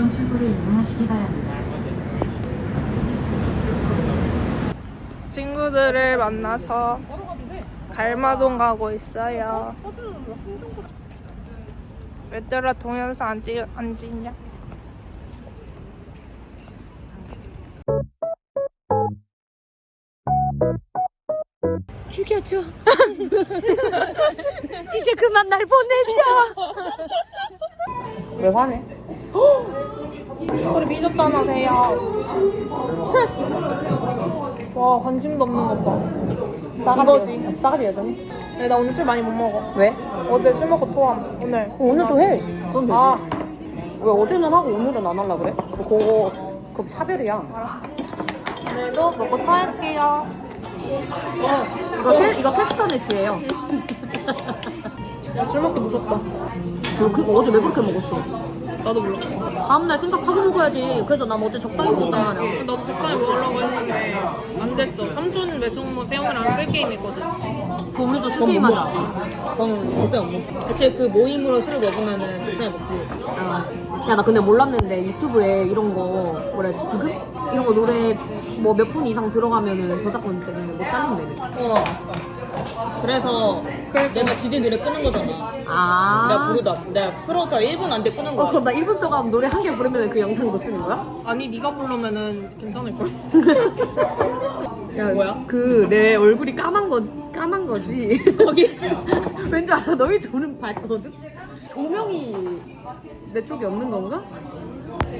2번 출구를 이용하시기 바랍니다. 친구들을 만나서 갈마동 가고 있어요. 얘들아 동영상 안, 찍, 안 찍냐? 죽여줘. 이제 그만 날 보내줘. 왜 화내? 소리 삐졌잖아, 세야. 와, 관심도 없는 것 봐. 이거지. 싸가지 여전히. 근데 나 오늘 술 많이 못 먹어. 왜? 어제 술 먹고 토함. 오늘. 오늘도 해. 그럼 되지. 아, 왜 어제는 하고 오늘은 안 하려 그래? 그거 그거 차별이야. 오늘도 먹고 토할게요. 이거 테, 이거 테스터네 지예요. 야, 술 먹기 무섭다. 너 그거 어제 왜 그렇게 먹었어? 나도 몰라. 다음날 생각하고 먹어야지. 그래서 난 어제 적당히 먹었단 말이야. 나도 적당히 먹으려고 했는데 안 됐어. 삼촌 매숙모 세영이랑 술 게임 있거든. 그 우리도 술 게임 하자. 그럼 절대 안 먹지. 애초에 그 모임으로 술을 먹으면은 적당히 먹지. 야, 나 근데 몰랐는데 유튜브에 이런 거, 뭐래, 부금? 이런 거 노래 뭐 몇 분 이상 들어가면은 저작권 때문에 못 잘린대네. 어. 그래서, 내가 지디 노래 끄는 거잖아. 아. 내가 부르다. 내가 풀어다 1분 안 돼 끄는 어, 거야. 그럼 나 1분 동안 노래 한 개 부르면 그 영상도 쓰는 거야? 아니 네가 부르면은 괜찮을 걸. 야, 뭐야? 그 내 얼굴이 까만 거 까만 거지. 거기. 왠지 알아? 너희 둘은 밝거든. 조명이 내 쪽에 없는 건가?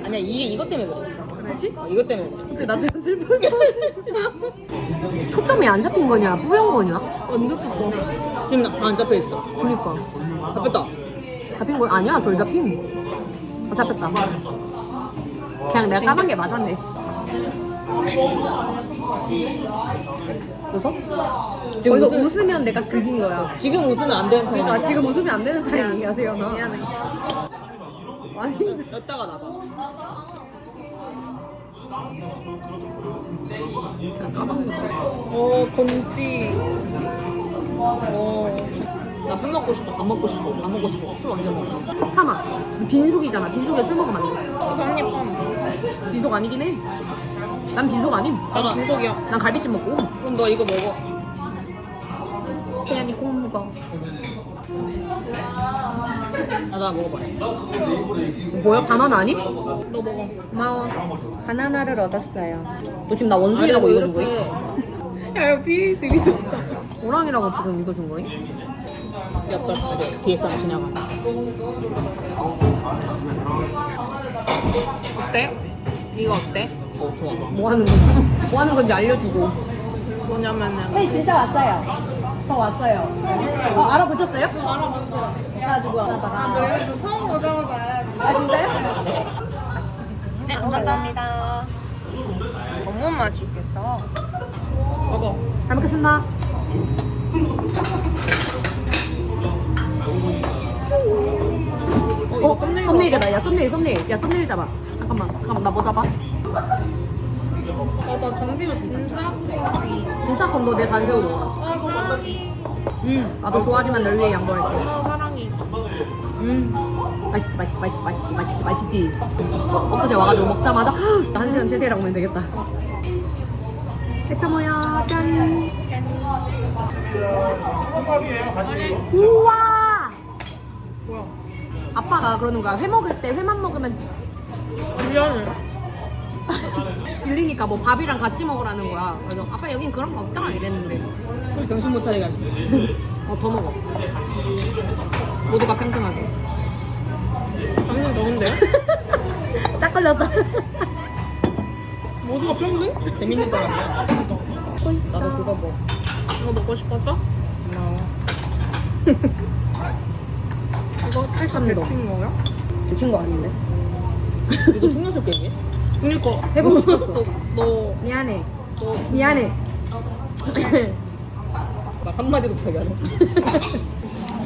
아니야, 이게 이것 때문에 그래. 그렇지? 어, 이것 때문에 그래. 근데 나 지금 뻔. 초점이 안 잡힌 거냐? 뿌연 거냐? 완전 좋다. 지금 나 안 잡혀 있어. 그니까 잡혔다. 잡힌 거 아니야? 덜 잡힘. 어, 잡혔다. 그냥 내가 까만 게 맞았네. 씨. 웃어? 지금 거기서 웃음, 웃으면 내가 극인 거야. 지금 웃으면 안 되는 타이밍. 그러니까 지금 웃으면 안 되는 타이밍이야, 세연아. 미안해. 아니, 였다가 나가. 어 건지. 어. 나술 먹고 싶어. 밥 먹고 싶어. 밥 먹고 싶어. 술 완전 먹어. 참아. 빈속이잖아. 빈속에 술 먹으면 안 돼. 수상잎함. 빈속 아니긴 해. 난 빈속 아님. 나가. 분석이야. 난 갈비찜 먹고. 그럼 너 이거 먹어. 세연이 꼭 먹어. 나, 나 먹어봐. 뭐야? 바나나 아님? 너 먹어. 고마워. 바나나를 얻었어요. 너 지금 나 원숭이라고 읽어준 거야? 야, 야 BS 미소. 호랑이라고 지금 읽어준 거야? 약간 그래. 뒤에 사람 지나가. 어때? 이거 어때? 어, 좋아. 뭐 하는 건지, 뭐 하는 건지 알려주고. 뭐냐면은 네, 진짜 왔어요. 저 왔어요. 어, 알아보셨어요? 알아봤어요. 그래가지고 하다가. 처음 오자마자 알았지. 아, 진짜요? 네, 감사합니다. 너무 맛있겠다. 먹어. 잘 먹겠습니다. 어, 이거 어, 썸네일 썸네일이다. 야, 썸네일, 썸네일. 야, 썸네일 잡아. 잠깐만, 잠깐만, 나 뭐 잡아? 아, 나 당신을 진짜 좋아해. 진짜 그럼 너내 단새우 먹어. 아, 사랑해. 응. 나도 좋아하지만 널 위해 양보할게. 아, 사랑해. 음. 맛있지, 맛있지, 맛있지, 맛있지, 맛있지, 맛있지. 어, 엊그제 와가지고 먹자마자 헉, 한세연 채세라고 하면 되겠다. 해쳐 모여, 짠. 우와! 뭐야? 아빠가 그러는 거야. 회 먹을 때 회만 먹으면 미안해. 질리니까 뭐 밥이랑 같이 먹으라는 거야. 그래서 아빠 여긴 그런 거 없다 이랬는데. 술 정신 못 하네. 어, 더 먹어. 모두가 평등하게. 당신 적은데요? 딱 걸렸다. 모두가 평등? 재밌는 사람이야. 나도 그거 먹어. 이거 먹고 싶었어? 고마워. 이거 살짝 도 데친 거야? 미친 거 아닌데? 이거 충전술 게임이야? 그니까 해보고 싶었어. 너, 너, 미안해. 너 미안해. 말 한마디도 못하게 하네.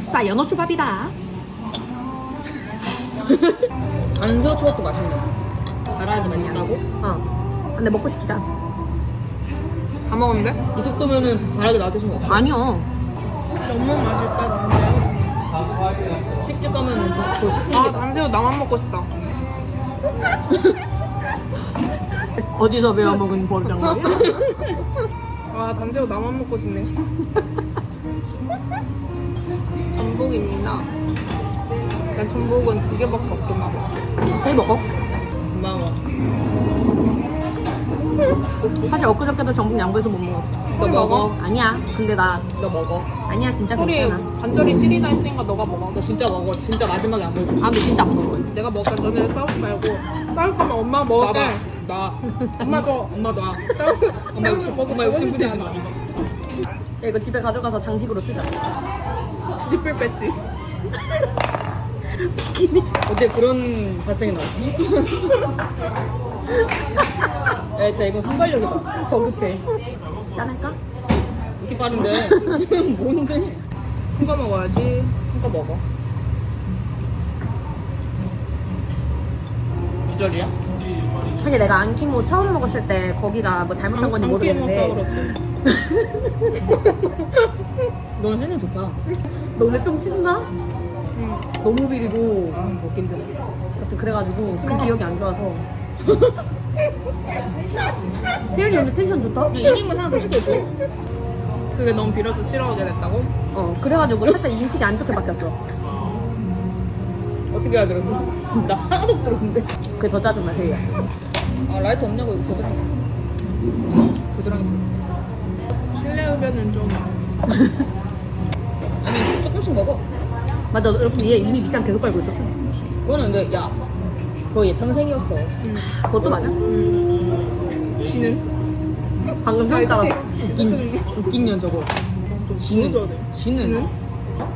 싸 연어 초밥이다. 안새우 초밥도 맛있네. 달아야지 맛있다고? 어. 근데 먹고 시키자. 다 먹었는데? 이 정도면은 달하게 나한테 준거 같아. 아니요. 너무 맛있다, 당새우. 식집 가면은 저, 그 식품 아, 게다 당새우 나만 먹고 싶다. 어디서 배워 먹은 버르장머리야? 와 단새우 나만 먹고 싶네. 난 전복은 두 개밖에 없었나 봐. 새 먹어? 고마워. 사실 엊그저께도 전복 양보해서 못 먹었어. 너 먹어? 아니야. 근데 나 너 먹어. 아니야 진짜 소리 괜찮아. 관절이 시리다 했으니까 너가 먹어. 너 진짜 먹어. 진짜 마지막에 안 보여줄게. 아 근데 진짜 안 먹어. 내가 먹을게. 너네 싸우지 말고. 싸울 거면 엄마 먹을게. 나봐. 나. 엄마 줘. 엄마 나. 싸우, 엄마 욕심, 엄마 욕심 부리지 마. 야, 이거 집에 가져가서 장식으로 쓰자. 리필 뺐지. 어때 그런 발상이 나왔어? 야 진짜 이건 순발력이다. 저급해. 짠할까? 이렇게 빠른데. 뭔데? 큰거 먹어야지. 이거 먹어. 유절이야? 사실 내가 안키모 처음 먹었을 때 거기가 뭐 잘못한 건지 모르겠는데 넌 헬멧 좋다. 너 오늘 좀 친다? 응. 너무 비리고 아 먹기 힘들어. 하여튼 그래가지고 그 기억이 안 좋아서 세윤이 오늘 텐션 좋다? 1인분 하나 더 시켜줘. 그게 너무 빌어서 싫어하게 됐다고? 어 그래가지고 살짝 인식이 안 좋게 바뀌었어 어떻게 알아들었어? 나 하나도 못 들었는데. 그게 더 짜증나 세윤 아 라이트 없냐고 이거 고드랑이. 고드랑이. 실내 흡연은 좀. 아니 조금씩 먹어. 맞아 이렇게 얘 이미 밑장 계속 깔고 있었어 그거는 근데 야 그거 얘 평생이었어. 음. 그것도 맞아? 지는? 방금 형 따라서 웃긴 웃긴 년 저거. 지는 돼. 지는 지는?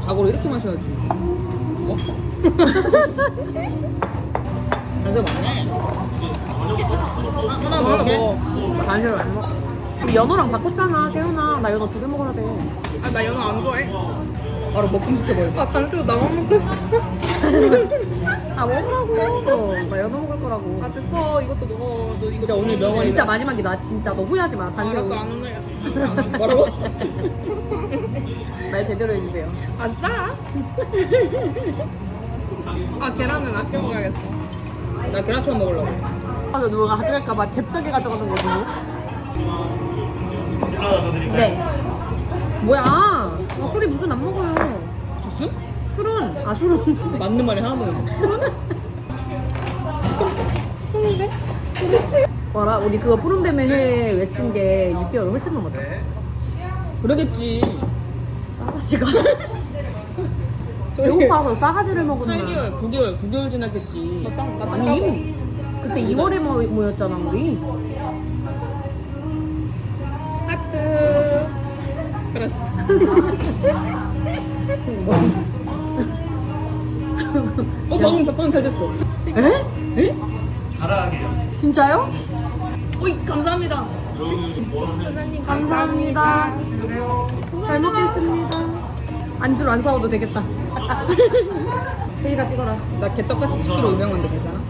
자고로 이렇게 마셔야지. 뭐? 자세 맞네. 하나, 하나 하나 먹을게. 먹어. 반세를 안 먹어 연어랑 바꿨잖아 세윤아 나 연어 두 개 먹어야 돼 아, 나 연어 안 좋아해. 바로 먹금 시켜버려. 아, 단새우 나만 먹고 있어. 아 먹으라고 나 연어 먹을 거라고 아, 됐어. 이것도 먹어. 너 이거 진짜 오늘 명언이다. 진짜 마지막이다 진짜 너 후회하지 마 단세우 알았어, 안 오늘. 뭐라고? 말 제대로 해주세요 아싸! 아, 계란은 아껴 먹어야겠어. 나 계란초밥 먹으려고. 아 누가 가져갈까봐 잽싸게 가져가는 거지 네 뭐야 아, 술이 무슨 안 먹어요 주스? 술은 아 술은 맞는 말이 하나 먹는 뭐라 우리 그거 푸른뱀의 해 외친 게 6개월 훨씬 넘었다 그러겠지. 싸가지가 배고파서 싸가지를 먹었나 8개월, 9개월, 9개월 지났겠지. 맞짱, 맞짱 아니. 그때 2월에 모, 모였잖아 우리 하트. 그렇지. 어, 방금 방금 잘 됐어. 에? 에? 진짜요? 어이, 감사합니다. 사장님, 감사합니다 잘 먹겠습니다 안주로 안 사와도 되겠다 세이가 찍어라 나 개떡같이 찍기로 유명한데 괜찮아?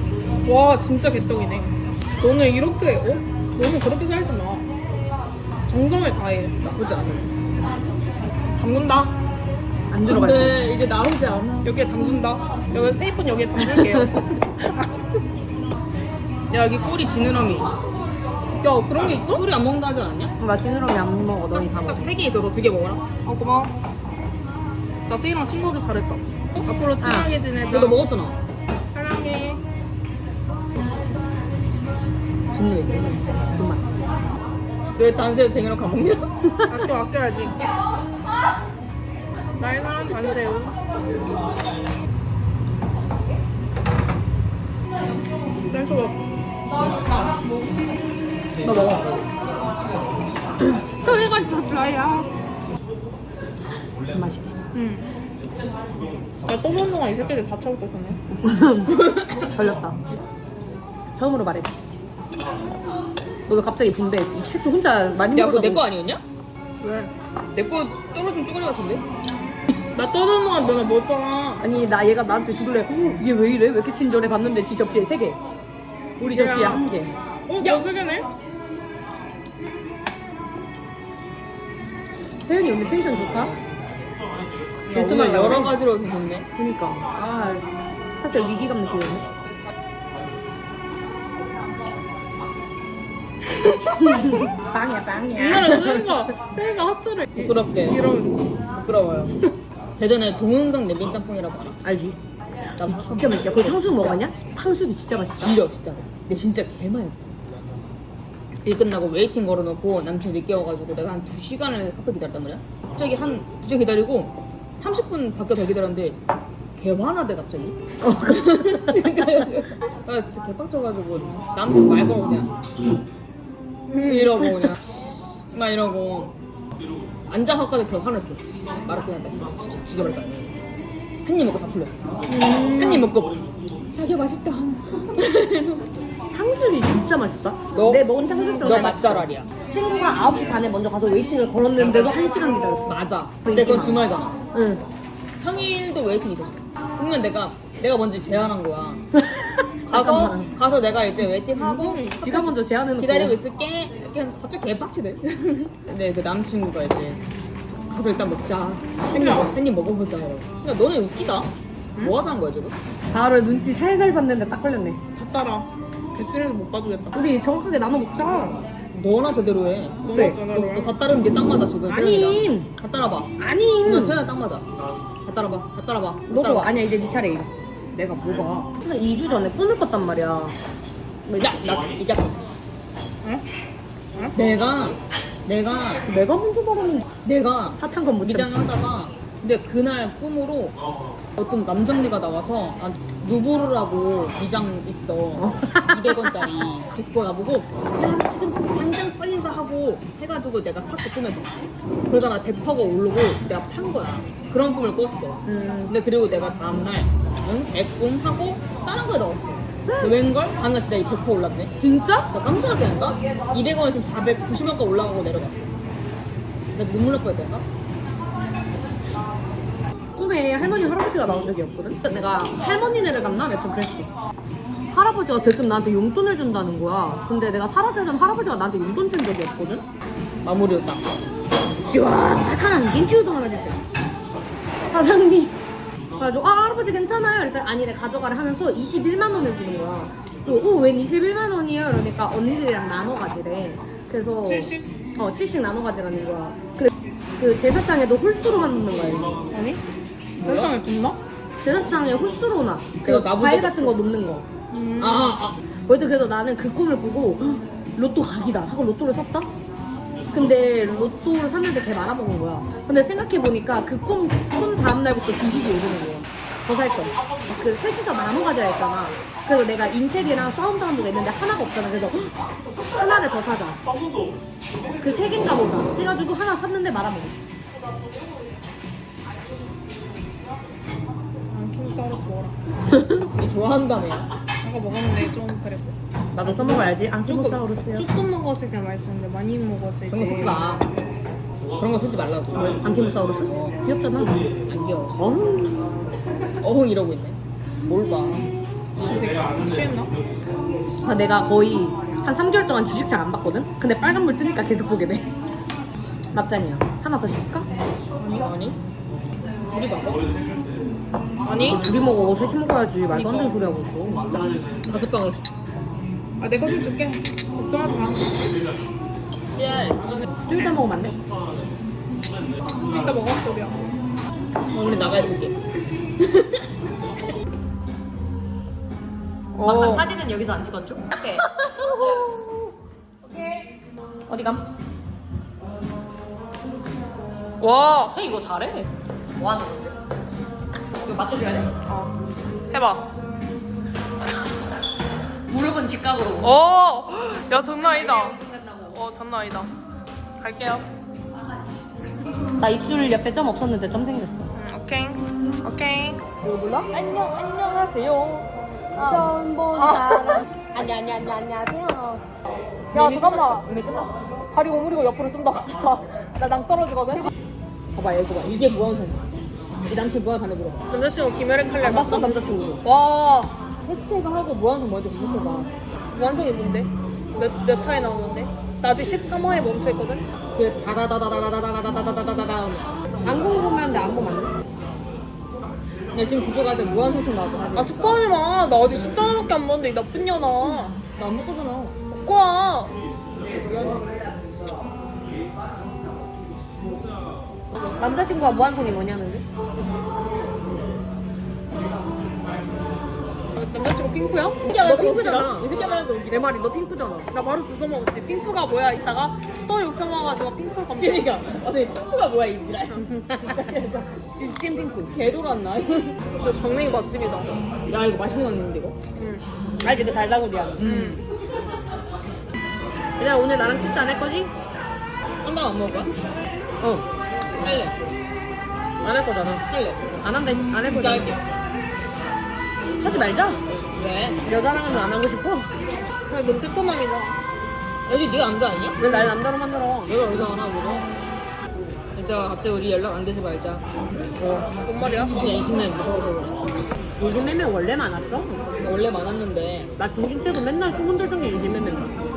와, 진짜 개떡이네. 너는 이렇게, 어? 너는 그렇게 살지 마. 정성을 다해. 나쁘지 않아. 담근다. 안주로 갈게 근데 이제 나오지 않아. 여기에 담근다. 여기 세이폰 여기에 담글게요. 야, 여기 꼬리 지느러미. 야, 그런 게 있어? 꼬리 안 먹는다 하지 않았냐? 나 지느러미 안 먹어 너희 다 먹어 딱세 개 있어. 너 두 개 먹어라. 아, 고마워. 나 세이랑 친구도 잘했다. 앞으로 친하게 지내자. 너 먹었잖아. 사랑해. 진우 정말 왜 단새우 쟁이랑 가먹냐? 아껴, 아껴야지. 나의 사랑 단새우. 렌초밥. 맛있다. 너 먹어 소리가 좋다야. 그 맛있어 응. 나 떠보는 동안 이 새끼들 다 차고 있었네. 걸렸다 처음으로 말해 너 왜 갑자기 분배 이 셰프 혼자 많이 야, 그거 내 먹으려고 거 아니었냐? 왜? 내 거 떨어진 쪼가리 같은데? 나 동안 너네 먹었잖아. 아니 나 얘가 나한테 주길래 얘 왜 이래? 왜 이렇게 친절해? 봤는데 지 접시에 3개 우리 야. 접시에 한 개 어, 야. 너세 개네? 세연이 오늘 텐션 좋다? 질투만 여러. 가지로 좋네. 그니까 아 살짝 위기감 느끼네 빵이야 빵이야. 옛날에 세이가 세이가 하트를 이- 부끄럽게. 이러면서 부끄러워요. 대전에 동은성 냉면 짬뽕이라고 알아? 알지? 나도 진짜 맛있다. 그 탕수육 먹어봤냐? 탕수육이 진짜 맛있다. 진짜 진짜. 근데 진짜 개맛있어. 일 끝나고 웨이팅 걸어놓고 남친 늦게 와가지고 내가 한 2시간을 카페 기다렸단 말이야. 갑자기 한 2시간 기다리고 30분 밖에 더 기다렸는데 개 화나대 갑자기. 아 진짜 개빡쳐가지고 남친 말 걸어 그냥 이러고 그냥 막 이러고 앉아서까지 더 화냈어. 한다 진짜 진짜 죽여버릴까. 한입 먹고 다 풀렸어. 한입 먹고 자기야 맛있다. 탕수육이 진짜 맛있다. 너- 내 먹은 탕수육 너 맛잘알이야. 친구가 9시 반에 먼저 가서 웨이팅을 걸었는데도 1시간 기다렸어. 맞아. 근데 그건. 주말잖아. 응. 평일도 웨이팅 있었어. 그러면 내가 내가 먼저 제안한 거야. 가서 잠깐만. 가서 내가 이제 웨이팅 하고 지가 먼저 제안해놓고. 기다리고 있을게. 하면 갑자기 개빡치대. 근데 그 남친구가 이제 가서 일단 먹자. 한입 한입 먹어보자. 그러니까 너네 웃기다. 뭐 하자는 거야 지금? 바로 눈치 살살 봤는데 딱 걸렸네. 다 따라 개쓰레기 못 봐주겠다 우리 정확하게 나눠 먹자. 너나 제대로 해. 그래. 너다 따르는 게 딱 맞아 지금. 아니. 세연이랑. 다 따라봐. 아니. 너 세연 딱 맞아. 다 따라봐. 다 따라봐. 다 너도 따라봐. 아니야 이제 네 차례. 내가 뭐가? 한 2주 전에 꿈을 꿨단 말이야. 야, 나 아팠어. 내가 내가 내가 먼저 말하는 내가 핫한 건못 미장을 참지. 하다가 근데 그날 꿈으로 어떤 남정네가 나와서 아, 누보르라고 미장 있어. 200원짜리 듣고 나보고 야 지금 당장 빨리 사 하고 해가지고 내가 샀어 꿈에서. 그러다가 나 대파가 오르고 내가 판 거야. 그런 꿈을 꿨어. 음. 근데 그리고 내가 다음날 응? 애꿈 하고 다른 거에 넣었어 웬걸? 다음날 진짜 이 대파 올랐네 진짜? 나 깜짝 놀랐다니까? 200원에서 지금 490원까지 올라가고 내려갔어. 나 눈물 날 뻔했다니까? 꿈에 할머니 할아버지가 나온 적이 없거든. 내가 할머니네를 갔나 몇번 그랬어. 할아버지가 대뜸 나한테 용돈을 준다는 거야. 근데 내가 살아서 는 할아버지가 나한테 용돈 준 적이 없거든. 마무리였다. 시원한 김치우동 하나 주세요. 사장님. 그래가지고 아 할아버지 괜찮아요. 그러니까 아니 내 가져가라 하면서 21만 원을 주는 거야. 어웬 21만 원이에요? 그러니까 언니들이랑 나눠 가지래. 그래서 70? 어 70 나눠 가지라는 거야. 근데 그 제사상에도 홀수로 만드는 거야. 아니? 세상에 돈나? 제사상에 홀수로 나. 그 나보다 과일 같은 거 놓는 거. 음. 아, 아, 그래서 그래서 나는 그 꿈을 보고 "헉, 로또 각이다 하고 로또를 샀다. 근데 로또를 샀는데 걔 말아먹은 거야. 근데 생각해보니까 그 꿈, 꿈 다음날부터 주식이 오르는 거야. 더 살 거. 그 셋이서 나눠 가지라 했잖아. 그래서 내가 인텔이랑 사운드한도가 있는데 하나가 없잖아. 그래서 헉, 하나를 더 사자. 그 세 개인가 보다. 해가지고 하나 샀는데 말아먹어. 안키노사우루스 먹어라 니 좋아한다며. 아까 먹었는데 좀 그랬고 나도 써먹어야지. 안키모사우루스요. 조금 먹었을 때 맛있었는데 많이 먹었을 때 그런 거 쓰지 마. 그런 거 쓰지 말라고. 안키모사우루스? 귀엽잖아. 안 귀여워. 어흥. 어흥 이러고 있네. 뭘 봐. 이 취했나? 아, 내가 거의 한 3개월 동안 주식 잘 안 봤거든? 근데 빨간불 뜨니까 계속 보게 돼. 막잔이야. 하나 더 시킬까? 아니, 아니. 둘이 봐봐. 아니 둘이 먹어. 셋이 먹어야지. 말도 안 되는 소리 하고 있어. 짠. 다섯 방울. 아 내가 좀 줄게 걱정하지 마 씨알. 좀 이따 먹으면 안 돼? 이따 먹을 소리야 어, 우리 나가 있을게. 막상 사진은 여기서 안 찍었죠? 오케이. 어디 감? 와형 이거 잘해. 뭐 하는 거지? 이거 맞춰줘야 돼? 어. 해봐 무릎은 직각으로. 어, 야 장난 아니다. 어, 장난 아니다. 갈게요. 나 입술 옆에 점 없었는데 점 생겼어. 음, 오케이, 오케이. 안녕, 안녕하세요. 처음 본 사람. 아니, 아니, 아니, 안녕하세요. 야, 잠깐만. 이미 끝났어. 다리 오므리고 옆으로 좀 더 가봐. 나낭 떨어지거든. 봐봐, 얘 봐봐. 이게 무한선이야. 이 남친 무한선에 물어봐. 남자친구 김혜린 칼날 안 봤어? 남자친구. 와, 해시태그 하고 무한선 먼저 검색해봐. 완성이 뭔데? 몇, 몇 화에 나오는데? 나 아직 13화에 멈춰있거든? 그 다다다다다다다다다다다다다다. 안 궁금한데 안 보면 야, 지금 구조가 무한선처럼 나왔고 하지. 아, 스포하지 마. 나 아직 13화밖에 안 봤는데, 이 나쁜 년아. 나안 먹고잖아. 먹고 와. 남자친구가 무한손이 뭐냐는데? 남자친구 핑크야? 너 핑크잖아. 이 새끼 말고 내 말이 너 핑크잖아. 나 바로 주워 먹었지. 핑크가 뭐야? 이따가 또 욕심 와가지고 핑크 검색. 그니까 아 핑크가 뭐야 이 지랄 진짜 그래서 찐 핑크. 개돌았나 그 강냉이 맛집이다. 야 이거 맛있는 거 있는데 이거 알지 그 달다구리야. 음 얘들아 오늘 나랑 키스 안 할 거지? 한강 안 먹을 거야? 어. 할래 안 할 거잖아. 할래 안 한다. 안할 진짜 거잖아. 할게 하지 말자. 왜? 여자랑 하면 안 하고 싶어. 그래, 넌 뜨끔함이잖아. 여기 네가 남자 아니야? 왜 날 남자로 만들어? 내가 얼마 안 하고 이따가 갑자기 우리 연락 안 되지 말자 뭔 말이야? 진짜 20년 무서워서 그래 요즘 매매 원래 많았어? 원래 많았는데 나 중딩 때도 맨날 소문 들던 게 인신매매만.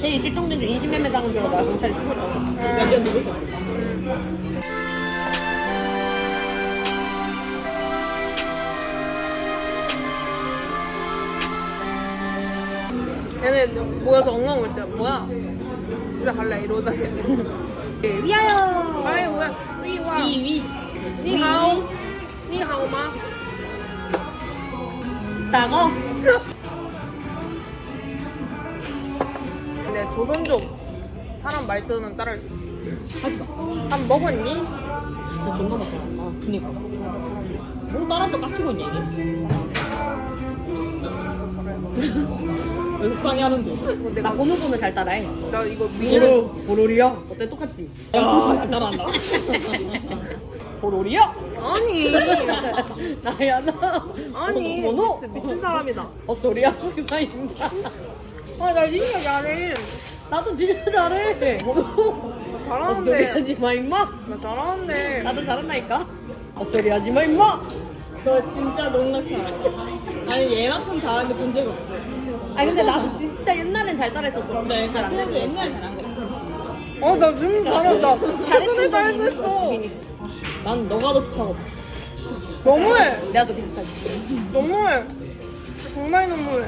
세이 실종된 줄 인신매매 당한 줄 알고 나 경찰에 신고했잖아. 완전 누구서 얘네 모여서 엉엉 울때 뭐야? 집에 갈래 이러다 지금. 위하여! 아이 뭐야? 위와. 위위 니하오. 니하오마. 따거? 근데 조선족 사람 말투는 따라할 수 있어. 하지 마 밥 먹었니? 진짜 존나 맛있다 아, 그니까 뭐 따라도 깍치고 있냐 이게 왜 속상해 하는데 나 번호 번호 잘 따라해. 나 이거 미는 보로리야? 어때 똑같지? 야 잘 따라한다 보로리야? 아니 나야 나. 아니? 미친, 미친 사람이다. 헛소리야 소리가 있다. 아 나 진짜 잘해. 나도 진짜 잘해. 헛소리 잘하는데 하지 마 임마. 나 잘하는데 나도 잘한다니까. 헛소리 하지 마 임마. 너 진짜 농락자 아니 얘만큼 잘하는데 본 적이 없어 아니 근데 나도 진짜 옛날엔 잘 따라했었어. 네, 잘안. 옛날에 잘한 거야. 어 나 지금 잘한다. 최선을 다해서 했어. 난 너가 더 좋다고. 너무해 내가 더 비슷하지. 너무해. 정말 너무해.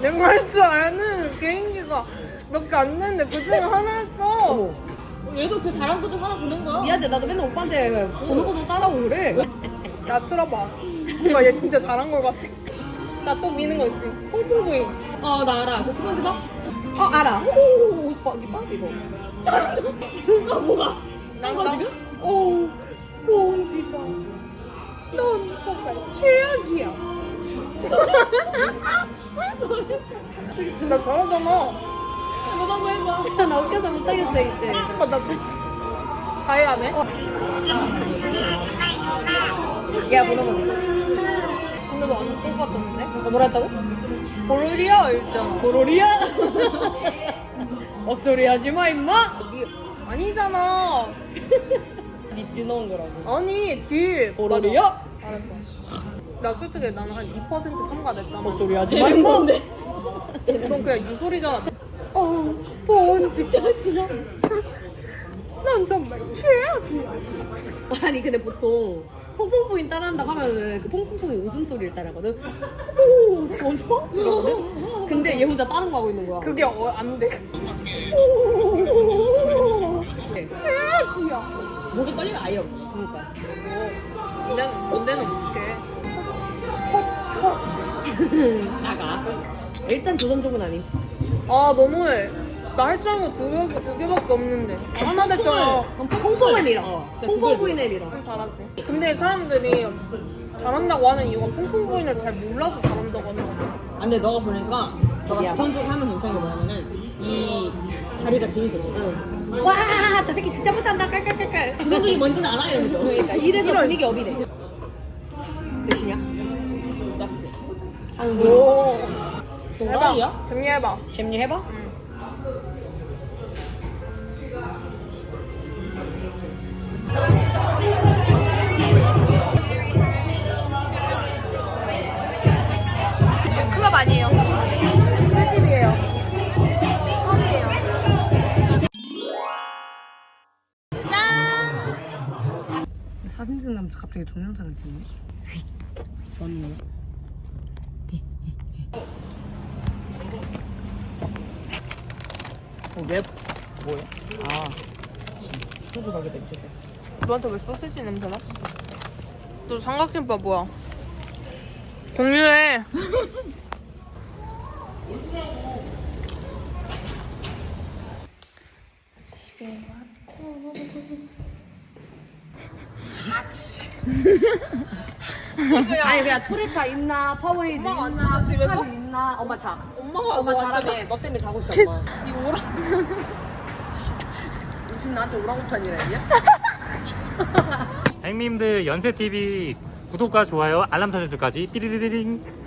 내가 할 줄 아는 개인기가 몇 개 안 되는데 그 중에 하나였어. 얘도 그 잘한 거좀 하나 보는 거야. 미안해 나도 맨날 오빠한테 번호 번호 따라오고 그래. 야 틀어봐. 뭔가 얘 진짜 잘한 걸 같아. 나 또 미는 거 있지. 퐁퐁구이. 어, 나 알아. 그 스펀지밥? 어 알아. 오 오빠 이거 이거. 잘한다. 아, 뭐가? 난 딴거 지금? 오 스폰지밥. 넌 정말 최악이야. 나 잘하잖아. 뭐가 거 해봐. 나 웃겨서 못하겠어 이제. 아, 나 자해 안 해? 야 번호. 근데 너안 똑같던데? 너 뭐라 했다고? 보르리아 있잖아. 보로리야? 헛소리 하지 마 임마. 니 아니잖아. 니딜 넣은 거라고. 아니 딜. 보로리야? 맞아. 알았어. 나 솔직히 나는 한2% 첨가됐단 말이야. 헛소리 하지 마 임마. 이건 그냥 유소리잖아. 어, 스폰지 짜지야. 난 정말 최악이야. 아니 근데 보통 퐁퐁부인 따라한다고 하면은 그 퐁퐁부인 웃음소리를 따라하거든 오? 이러거든 근데 얘 혼자 다른 거 하고 있는 거야 그게 어, 안 돼. 네. 최악이야. 목이 떨리면 아예 없네. 그러니까 근데, 근데는 못해. 나가. 일단 조선족은 아님 아, 너무해. 나 할 줄 아는 거두 개, 두 개밖에 없는데. 하나 됐잖아. 퐁퐁을 밀어 어, 진짜 퐁퐁 부인을 밀어 잘하지. 근데 사람들이 잘한다고 하는 이유가 퐁퐁 부인을 잘 몰라서 잘한다고 하는 거야. 아, 근데 너가 보니까 너가 야. 주선적으로 하면 괜찮은 게 뭐냐면은 이 자리가 재밌어. 와저 새끼 진짜 못한다 깔깔깔깔 주선적이 뭔지는 알아 이러면서. 그러니까 이래서 분위기 업이네 몇이냐? 싹스. 오. 동아리야? 정리해봐. 잼리 해봐 클럽 아니에요. 술집이에요. 펍이에요. 사진 찍는다면서 갑자기 동영상을 찍네 저는 어, 왜 뭐야? 아 소주 가게 냄새. 너한테 왜 소시지 냄새나? 너 삼각김밥 뭐야? 공유해. 아니 그냥 토레타 있나 파워에이드 있나 집에서? 있나 엄마 자. 엄마가 엄마 너 잘하네. 너 때문에 자고 있어 엄마. 이거 오라. 지금 나한테 오랑우탄이라 했냐? 행님들 연세TV 구독과 좋아요 알람 설정까지 띠리리링